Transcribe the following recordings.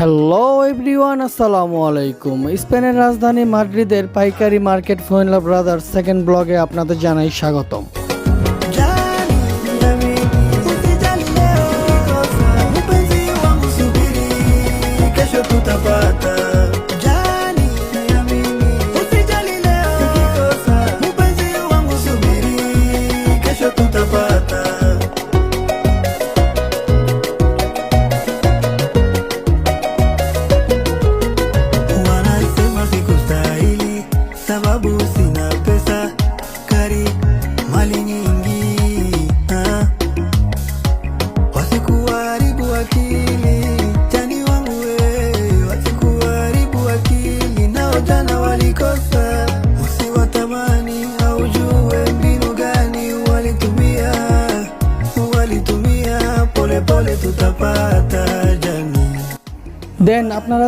Hello everyone আসসালামু আলাইকুম। স্পেনের রাজধানী মাদ্রিদের পাইকারি মার্কেট ফোয়েনলা ব্রাদার্স সেকেন্ড ব্লগে আপনাদের জানাই স্বাগতম।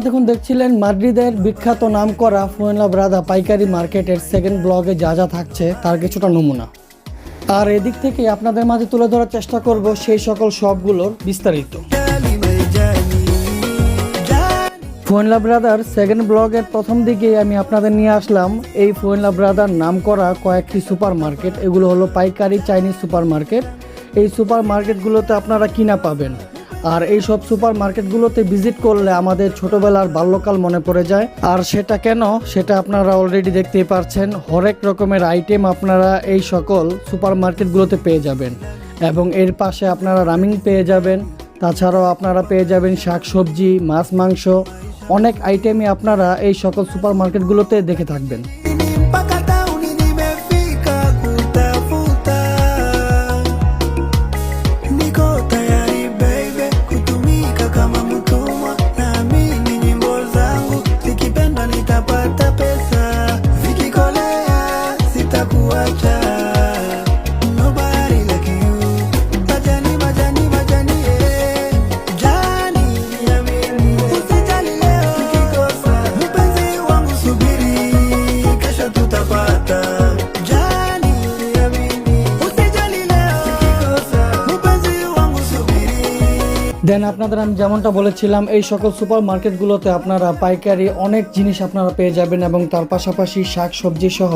দেখুন, দেখছিলেন মাদ্রিদের বিখ্যাত নাম করা ফোয়েনলা ব্রাদা পাইকারি মার্কেটের সেকেন্ড ব্লগে যা যা থাকছে, তার কিছুটা নমুনা। আর এদিক থেকে আপনাদের মাঝে তুলে ধরার চেষ্টা করব সেই সকল শপগুলোর বিস্তারিত। ফোয়েনলা ব্রাদার সেকেন্ড ব্লগের প্রথম দিকেই আমি আপনাদের নিয়ে আসলাম, এই ফোয়েনলা ব্রাদার নাম করা কয়েকটি সুপার মার্কেট এগুলো হলো পাইকারি চাইনিজ সুপার মার্কেট এই সুপার মার্কেটগুলোতে আপনারা কিনা পাবেন। আর এই সব সুপার মার্কেটগুলোতে ভিজিট করলে আমাদের ছোটবেলার বাল্যকাল মনে পড়ে যায়। আর সেটা কেন? সেটা আপনারা অলরেডি দেখতেই পারছেন। হরেক রকমের আইটেম আপনারা এই সকল সুপার মার্কেটগুলোতে পেয়ে যাবেন। এবং এর পাশে আপনারা রামিং পেয়ে যাবেন। তাছাড়াও আপনারা পেয়ে যাবেন শাকসবজি, মাছ, মাংস। অনেক আইটেমই আপনারা এই সকল সুপার মার্কেটগুলোতে দেখে থাকবেন। দেন আপনাদের আমি যেমনটা বলেছিলাম, এই সকল সুপার মার্কেটগুলোতে আপনারা পাইকারি অনেক জিনিস আপনারা পেয়ে যাবেন এবং তার পাশাপাশি শাক সবজি সহ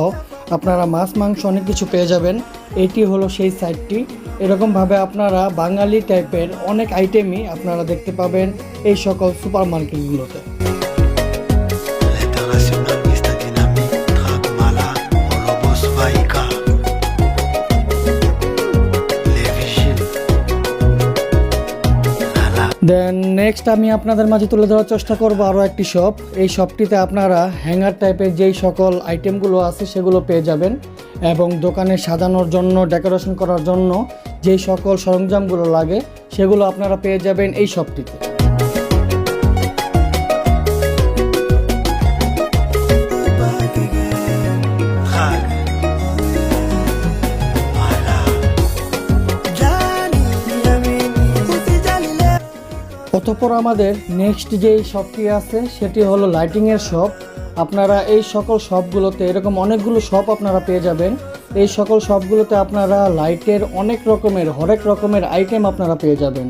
আপনারা মাছ, মাংস অনেক কিছু পেয়ে যাবেন। এটি হলো সেই সাইটটি। এরকমভাবে আপনারা বাঙালি টাইপের অনেক আইটেমই আপনারা দেখতে পাবেন এই সকল সুপার মার্কেটগুলোতে নেক্সট আমি আপনাদের মাঝে তুলে ধরার চেষ্টা করব আরও একটি শপ এই শপটিতে আপনারা হ্যাঙ্গার টাইপের যেই সকল আইটেমগুলো আছে সেগুলো পেয়ে যাবেন এবং দোকানে সাজানোর জন্য ডেকোরেশন করার জন্য যেই সকল সরঞ্জামগুলো লাগে সেগুলো আপনারা পেয়ে যাবেন এই শপটিতে অতঃপর আমাদের নেক্সট যেই শপটি আছে, সেটি হলো লাইটিংয়ের শপ আপনারা এই সকল শপগুলোতে এরকম অনেকগুলো শপ আপনারা পেয়ে যাবেন। এই সকল শপগুলোতে আপনারা লাইটের অনেক রকমের, হরেক রকমের আইটেম আপনারা পেয়ে যাবেন।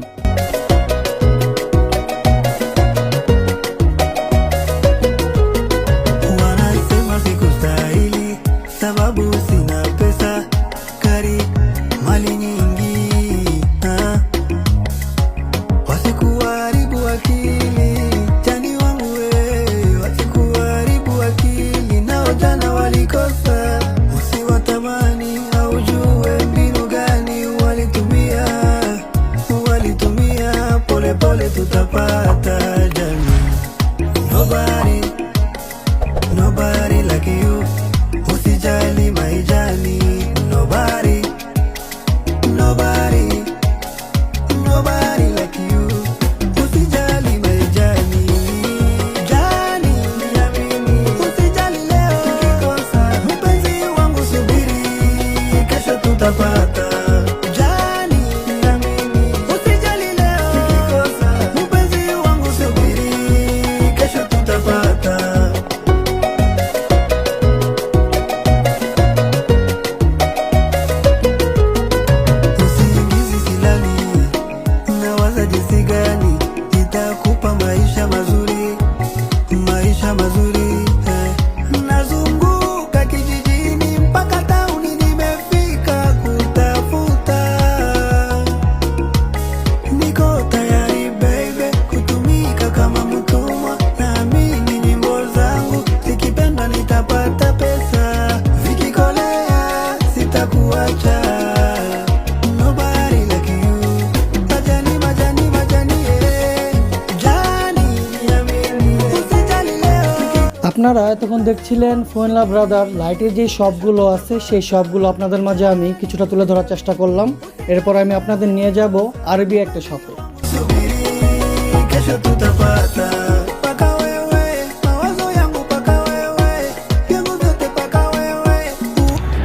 আপনারা এতক্ষণ দেখছিলেন ফোয়েলা ব্রাদার, লাইটের যে শপগুলো আছে, সেই শপগুলো আপনাদের মাঝে আমি কিছুটা তুলে ধরার চেষ্টা করলাম। এরপর আমি আপনাদের নিয়ে যাব আরবি একটা শপে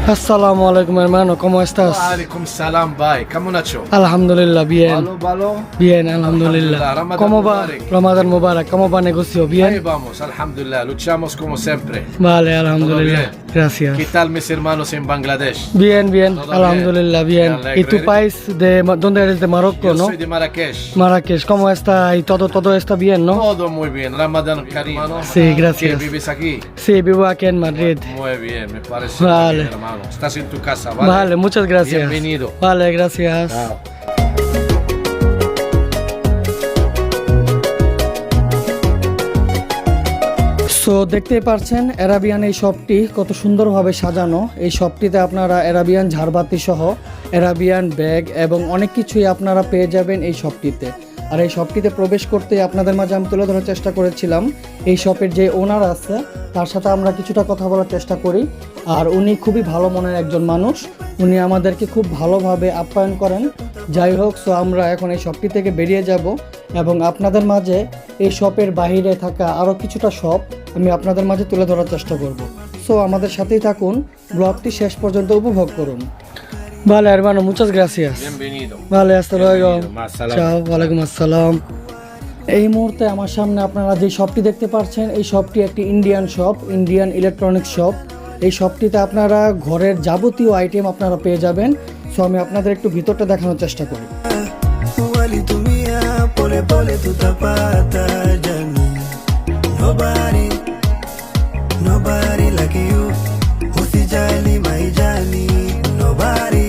Assalamu alaikum hermano, ¿cómo estás? Alaikum salam, bye. ¿Cómo Nacho? Alhamdulillah, bien. ¿Balo, balo? Bien, alhamdulillah. alhamdulillah. ¿Cómo va Ramadan Mubarak? ¿Cómo va negocio? ¿Bien? Ahí vamos, alhamdulillah. Luchamos como siempre. Vale, alhamdulillah gracias ¿Qué tal mis hermanos en Bangladesh? Bien, bien, alhamdulillah, bien. ¿Y tu país de dónde eres de Marruecos, Yo no? soy de Marrakech. Marrakech, ¿cómo está? Y todo, todo está bien, ¿no? Todo muy bien. Ramadan Karim. Sí, ¿Qué, gracias. vives aquí? Sí, vivo aquí en Madrid. Muy bien, me parece Vale. muy bien, hermano. Estás en tu casa, ¿vale? Vale, muchas gracias. Bienvenido. Vale, gracias. Chao. So দেখতে পারছেন Arabian এই শপটি কত সুন্দরভাবে সাজানো। এই শপটিতে আপনারা Arabian ঝাড়বাতি সহ অ্যারাবিয়ান ব্যাগ এবং অনেক কিছুই আপনারা পেয়ে যাবেন এই শপটিতে আর এই শপটিতে প্রবেশ করতে আপনাদের মাঝে আমি তুলে ধরার চেষ্টা করেছিলাম। এই শপের যে ওনার আছে, তার সাথে আমরা কিছুটা কথা বলার চেষ্টা করি। আর উনি খুবই ভালো মনের একজন মানুষ। উনি আমাদেরকে খুব ভালোভাবে আপ্যায়ন করেন। যাই হোক সো আমরা এখন এই শপটি থেকে বেরিয়ে যাব। এবং আপনাদের মাঝে এই শপের বাইরে থাকা আরও কিছুটা শপ আমি আপনাদের মাঝে তুলে ধরার চেষ্টা করব। সো আমাদের সাথেই থাকুন ব্লগটি শেষ পর্যন্ত উপভোগ করুন। Vale, hermano, muchas gracias. Bienvenido. Vale, hasta luego. Chao, ওয়ালাইকুম আসসালাম। এই মুহূর্তে আমার সামনে আপনারা যে শপটি দেখতে পাচ্ছেন এই শপটি একটি Indian shop Indian electronics shop এই শপটিতে আপনারা ঘরের যাবতীয় আইটেম আপনারা পেয়ে যাবেন। সো আমি আপনাদের একটু ভিতরটা দেখানোর চেষ্টা করি। Walitumia pole pole, tutapata jani. Nobody, nobody like you. Usijali maijani. Nobody, nobody,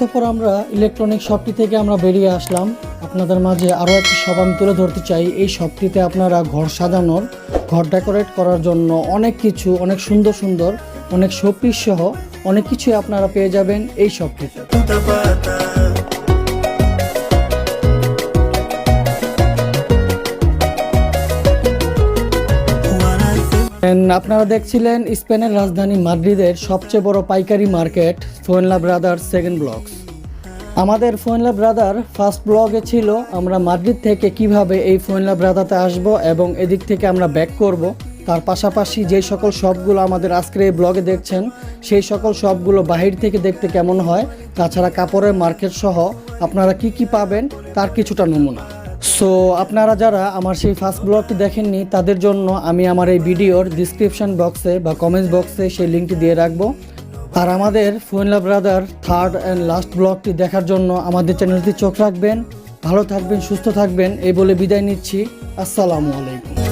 অতঃপর আমরা ইলেকট্রনিক শপটি থেকে আমরা বেরিয়ে আসলাম। আপনাদের মাঝে আরও একটি শপ আমি তুলে ধরতে চাই। এই শপটিতে আপনারা ঘর সাজানোর, ঘর ডেকোরেট করার জন্য অনেক কিছু, অনেক সুন্দর সুন্দর, অনেক শোপিস সহ অনেক কিছুই আপনারা পেয়ে যাবেন এই শপটিতে আপনারা দেখছিলেন স্পেনের রাজধানী মাদ্রিদের সবচেয়ে বড় পাইকারি market Fuenlabrada second blogs. আমাদের ফোয়েনলা ব্রাদার ফার্স্ট ব্লগে ছিল, আমরা মাদ্রিদ থেকে কীভাবে এই ফোয়েনলা ব্রাদাতে আসব এবং এদিক থেকে আমরা ব্যাক করব। তার পাশাপাশি যে সকল শপগুলো আমাদের আজকের এই ব্লগে দেখছেন, সেই সকল শপগুলো বাহির থেকে দেখতে কেমন হয়, তাছাড়া কাপড়ের মার্কেট সহ আপনারা কি কি পাবেন, তার কিছুটা নমুনা। সো আপনারা যারা আমার সেই ফার্স্ট ব্লগটি দেখেননি, তাদের জন্য আমি আমার এই ভিডিওর ডিসক্রিপশন বক্সে বা কমেন্টস বক্সে সেই লিঙ্কটি দিয়ে রাখব। আর আমাদের Fuenlabrada third and last ব্লগটি দেখার জন্য আমাদের চ্যানেলটি চোখ রাখবেন, ভালো থাকবেন, সুস্থ থাকবেন, এই বলে বিদায় নিচ্ছি। আসসালামু আলাইকুম।